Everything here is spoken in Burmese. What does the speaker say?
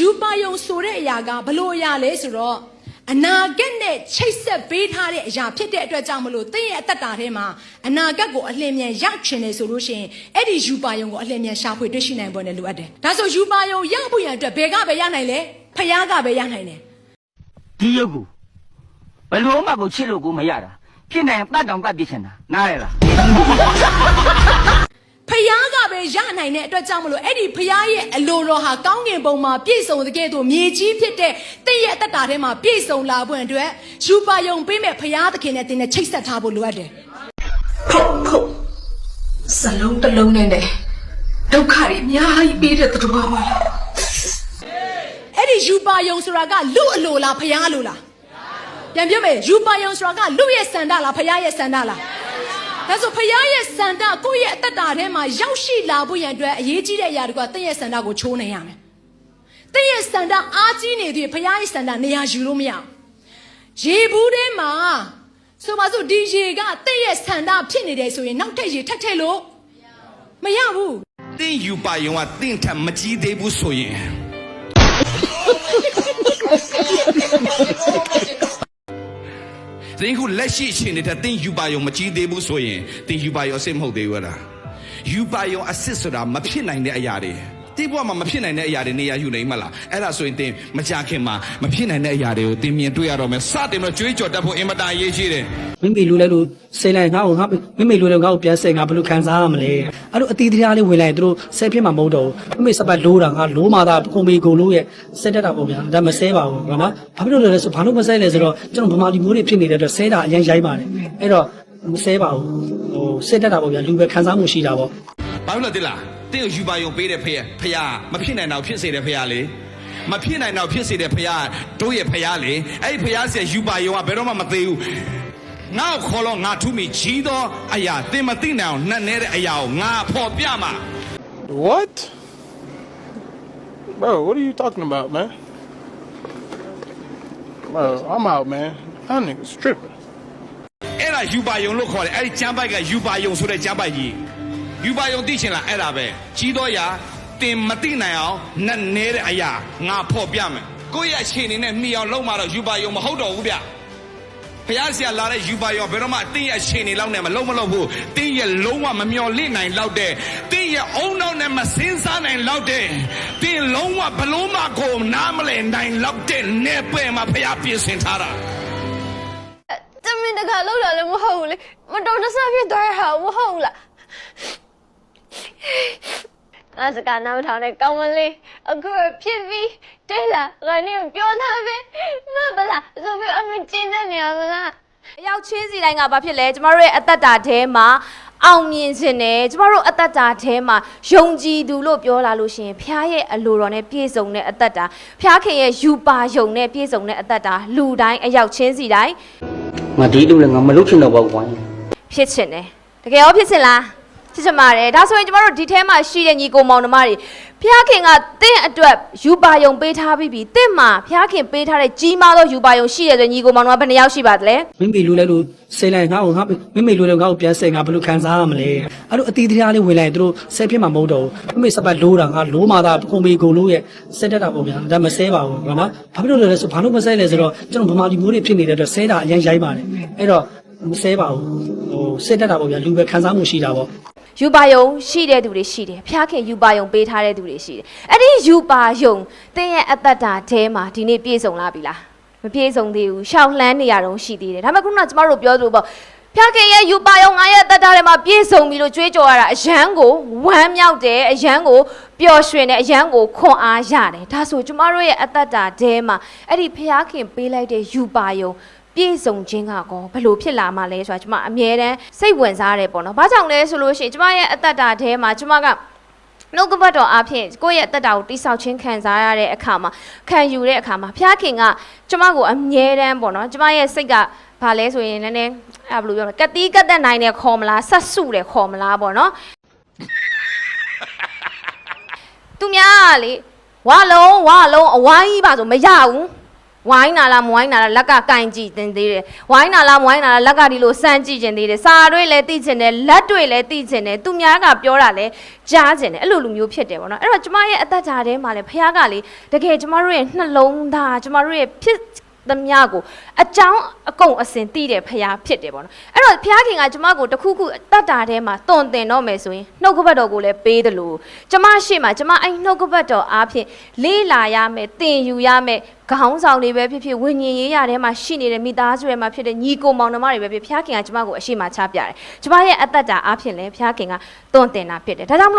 ယူပါယုံဆိုတဲ့အရာကဘလို့အရာလဲဆိုတော့အနာဂတ်နဲ့ချိတ်ဆက်ပေးထားတဲ့အရာဖြစ်တဲ့အတွက်ကြောင့်မလို့သင်ရဲ့အသက်တာထဲမှာအနာဂတ်ကိုအလင်းမြန်ရောက်ချင်တယ်ဆိုလို့ရှိရင်အဲ့ဒီယူပါယုံကိုအလင်းမြန်ရှာဖွေတွေ့ရှိနိုင်ဖို့နဲ့လိုအပ်တယ်။ဒါဆိုယူပါယုံရဖို့ရန်အတွက်ဘယ်ကပဲရနိုင်လဲ။ဖယားကပဲရနိုင်တယ်။ဒီရုပ်ကိုဘယ်လိုမှကိုချစ်လို့ကိုမရတာဖြစ်နေတတ်တောင်တတ်ပြစ်ချင်တာနားရလား ဖယားကပဲရနိုင်တဲ့အတွက်ကြောင့်မလို့အဲ့ဒီဖယားရဲ့အလိုတော်ဟာကောင်းကင်ဘုံမှာပြည့်စုံတဲ့ကဲ့သို့မြေကြီးဖြစ်တဲ့တင့်ရဲ့အသက်တာထဲမှာပြည့်စုံလာဖို့အတွက်ယူပါယုံပေးမဲ့ဖယားသခင်နဲ့တင်နဲ့ချိတ်ဆက်ထားဖို့လိုအပ်တယ်ဖုတ်ဖုတ်စလုံးတစ်လုံးနဲ့နဲ့ဒုက္ခတွေအများကြီးပေးတဲ့သူတော်ပါလားအဲ့ဒီယူပါယုံဆိုတာကလူအလိုလားဖယားလိုလားပြန်ပြောမယ်ယူပါယုံဆိုတာကလူရဲ့စန္ဒလားဖယားရဲ့စန္ဒလား ဒါဆိုဖယားရဲ့စန္ဒကိုယ့်ရဲ့အသက်တာထဲမှာရောက်ရှိလာဖို့ရန်အတွက်အရေးကြီးတဲ့အရာတွေကတင့်ရဲ့စန္ဒကိုချိုးနိုင်ရမယ်တင့်ရဲ့စန္ဒအားကြီးနေသေးဖယားရဲ့စန္ဒနေရာယူလို့မရအောင်ရေဘူးထဲမှာဆိုပါစို့ဒီရေကတင့်ရဲ့စန္ဒဖြစ်နေတယ်ဆိုရင်နောက်ထပ်ရေထပ်ထည့်လို့မရဘူးတင့်ယူပါယုံကတင့်ထက်မကြီးသေးဘူးဆိုရင် သင်ခုလက်ရှိအချိန်နဲ့တင့်ယူပါယုံမကြီးသေးဘူးဆိုရင်တင်ယူပါယုံအစ်စ်မဟုတ်သေးဘူးလားယူပါယုံအစ်စ်ဆိုတာမဖြစ်နိုင်တဲ့အရာတွေ ဒီဘဝမှာမဖြစ်နိုင်တဲ့အရာတွေနေရာယူနေမလားအဲ့ဒါဆိုရင်တင်မကြခင်မှာမဖြစ်နိုင်တဲ့အရာတွေကိုတင်မြင်တွေ့ရတော့မယ်စတင်တော့ကြွေးကြော်တတ်ဖို့အင်မတန်အရေးကြီးတယ်မိမိလူလဲလို့စိတ်လိုက်ငါ့ကိုငါမိမိလူလဲငါ့ကိုပြန်ဆက်ငါဘယ်လိုခံစားရမလဲအဲ့လိုအတီးတရားလေးဝင်လိုက်ရင်သူတို့ဆဲဖြစ်မှာမဟုတ်တော့ဘူးမိမိစပတ်လိုးတာငါလိုးမှသာခုံမီကိုလို့ရဲ့စက်တက်တာပေါ့ဗျာဒါမဆဲပါဘူးဘာမှဘာဖြစ်လို့လဲဆိုဘာလို့မဆဲလဲဆိုတော့ကျွန်တော်ဗမာလူမျိုးတွေဖြစ်နေတဲ့အတွက်ဆဲတာအရင်ရိုက်ပါတယ်အဲ့တော့မဆဲပါဘူးဟိုစက်တက်တာပေါ့ဗျာလူပဲခံစားမှုရှိတာပေါ့ဘာလို့လဲတိလား တင်းကိုယူပါယုံပေးတဲ့ဖေဖယားမဖြစ်နိုင်တော့ဖြစ်စေတဲ့ဖယားလေမဖြစ်နိုင်တော့ဖြစ်စေတဲ့ဖယားတို့ရဲ့ဖယားလေအဲ့ဒီဖယားဆက်ယူပါယုံကဘယ်တော့မှမသေးဘူးငါ့ကိုခေါ်လို့ငါထူးမိကြီးသောအရာတင်မသိနိုင်အောင်နှက်နေတဲ့အရာကိုငါဖော်ပြမှာ What? Bro, what are you talking about, man? Bro, I'm out, man. That nigga's tripping. အဲ့ဒါယူပါယုံလို့ခေါ်တယ်အဲ့ဒီကျမ်းပိုက်ကယူပါယုံဆိုတဲ့ကျမ်းပိုက်ကြီး ယူပါယုံသိချင်လားအဲ့ဒါပဲကြီးသောအရာတင်မသိနိုင်အောင်နှက်နေတဲ့အရာငါဖော်ပြမယ်ကိုယ့်ရဲ့အခြေအနေနဲ့နှီးအောင်လုပ်မှတော့ယူပါယုံမဟုတ်တော့ဘူးဗျဘုရားဆရာလာတဲ့ယူပါရောဘယ်တော့မှတင်းရဲ့အချိန်နေလောက်နဲ့မလုံးမလုံးဘူးတင်းရဲ့လုံးဝမမျော်လင့်နိုင်လောက်တဲ့တင်းရဲ့အုံနောက်နဲ့မစင်းစားနိုင်လောက်တဲ့တင်းလုံးဝဘလုံးမကိုနားမလဲနိုင်လောက်တဲ့နေပဲမှာဘုရားပြင်ဆင်ထားတာတမင်တကာလောက်လာလည်းမဟုတ်ဘူးလေမတော်တဆဖြစ်သွားရတာမဟုတ်ဘူးလား ငါစကားနားမထောင်နဲ့ကောင်းမလေးအခုဖြစ်ပြီးတဲ့လားငါနေပြောသားပဲမဗလားဆိုပြီးအမကျင်းတဲ့နေရမလားအရောက်ချင်းစီတိုင်းကဘာဖြစ်လဲကျမတို့ရဲ့အသက်တာထဲမှာအောင်မြင်ခြင်းနဲ့ကျမတို့အသက်တာထဲမှာယုံကြည်သူလို့ပြောလာလို့ရှိရင်ဖခင်ရဲ့အလိုတော်နဲ့ပြည့်စုံတဲ့အသက်တာဖခင်ရဲ့ယူပါယုံနဲ့ပြည့်စုံတဲ့အသက်တာလူတိုင်းအရောက်ချင်းစီတိုင်းငါဒီလူလည်းငါမလုပ်ချင်တော့ပါဘူးကွာဖြစ်ချင်တယ်တကယ်ရောဖြစ်ချင်လား ဖြစ်ချင်ပါတယ်ဒါဆိုရင်ကျမတို့ဒီထဲမှာရှိတဲ့ညီကိုမောင်နှမတွေဖခင်ကတင့်အတွက်ယူပါယုံပေးထားပြီးပြီတင့်မှာဖခင်ပေးထားတဲ့ကြီးမားသောယူပါယုံရှိတဲ့ဆိုရင်ညီကိုမောင်နှမဘယ်နှယောက်ရှိပါသလဲမိမိလူလဲလို့စိတ်လိုက်ငါ့ကိုငါမိမိလူလဲငါ့ကိုပြန်ဆက်ငါဘယ်လိုခံစားရမလဲအဲ့လိုအတီးတရားလေးဝင်လိုက်ရင်သူတို့ဆဲဖြစ်မှာမဟုတ်တော့ဘူးမိမိစပတ်လိုးတာငါလိုးမှသာခုံမီကိုလို့ရဲ့စက်တက်တာပေါ့ဗျာဒါမဆဲပါဘူးဘာမှဘာဖြစ်လို့လဲဆိုဘာလို့မဆဲလဲဆိုတော့ကျွန်တော်ဗမာလူမျိုးတွေဖြစ်နေတဲ့အတွက်ဆဲတာအရင်ရိုက်ပါတယ်အဲ့တော့မဆဲပါဘူး ဟိုစက်တက်တာပေါ့ဗျာလူပဲခံစားမှုရှိတာပေါ့ယူပါယုံရှိတဲ့သူတွေရှိတယ်ဖျားခင်ယူပါယုံပေးထားတဲ့သူတွေရှိတယ်အဲ့ဒီယူပါယုံတင်းရဲ့အသက်တာထဲမှာဒီနေ့ပြည့်စုံလာပြီလားမပြည့်စုံသေးဘူးရှောက်လှမ်းနေရတော့ရှိသေးတယ်ဒါပေမဲ့ခုနကကျမတို့ပြောသလိုပေါ့ဖျားခင်ရဲ့ယူပါယုံငါရဲ့အသက်တာထဲမှာပြည့်စုံပြီလို့ကြွေးကြော်ရတာအယမ်းကိုဝမ်းမြောက်တယ်အယမ်းကိုပျော်ရွှင်တယ်အယမ်းကိုခွန်အားရတယ်ဒါဆိုကျမတို့ရဲ့အသက်တာထဲမှာအဲ့ဒီဖျားခင်ပေးလိုက်တဲ့ယူပါယုံ ပြည့်စုံခြင်းကကောဘယ်လိုဖြစ်လာမှလဲဆိုတာကျွန်မအမြဲတမ်းစိတ်ဝင်စားရတယ်ပေါ့နော်။ဘာကြောင့်လဲဆိုလို့ရှိရင်ကျွန်မရဲ့အသက်တာထဲမှာကျွန်မကနှုတ်ကပတ်တော်အဖြစ်ကိုယ့်ရဲ့အသက်တာကိုတိဆောက်ခြင်းခံစားရတဲ့အခါမှာခံယူတဲ့အခါမှာဘုရားခင်ကကျွန်မကိုအမြဲတမ်းပေါ့နော်ကျွန်မရဲ့စိတ်ကဘာလဲဆိုရင်နည်းနည်းအဲ့ဘယ်လိုပြောမလဲကတိကတ်တက်နိုင်တယ်ခေါ်မလားဆက်စုတယ်ခေါ်မလားပေါ့နော်သူများကလေဝါလုံးဝါလုံးအဝိုင်းကြီးပါဆိုမရဘူး ဝိုင်းနာလားမဝိုင်းနာလားလက်ကကင်ကြည့်တင်သေးတယ်ဝိုင်းနာလားမဝိုင်းနာလားလက်ကဒီလိုစမ်းကြည့်ကျင်သေးတယ်စာတွေလည်းသိကျင်တယ်လက်တွေလည်းသိကျင်တယ်သူများကပြောတာလည်းကြားကျင်တယ်အဲ့လိုလူမျိုးဖြစ်တယ်ပေါ့နော်အဲ့တော့ကျမရဲ့အသက်တာထဲမှာလည်းဖခင်ကလေတကယ်ကျမတို့ရဲ့နှလုံးသားကျမတို့ရဲ့ဖြစ် သမျှကိုအကြောင်းအကုန်အစင်သိတဲ့ဖခင်ဖြစ်တယ်ပေါ့နော်အဲ့တော့ဖခင်ကကျမကိုတခုခုအသက်တာထဲမှာတွန်တင်တော့မယ်ဆိုရင်နှုတ်ကပတ်တော်ကိုလည်းပေးတယ်လို့ကျမရှိမှကျမအဲ့နှုတ်ကပတ်တော်အားဖြင့်လေးလာရမယ်သင်ယူရမယ်ခေါင်းဆောင်တွေပဲဖြစ်ဖြစ်ဝိညာဉ်ရေးရထဲမှာရှိနေတဲ့မိသားစုတွေမှာဖြစ်တဲ့ညီကိုမောင်နှမတွေပဲဖြစ်ဖခင်ကကျမကိုအရှိမချပြတယ်ကျမရဲ့အသက်တာအားဖြင့်လည်းဖခင်ကတွန်တင်တာဖြစ်တယ်ဒါကြောင့်မလို့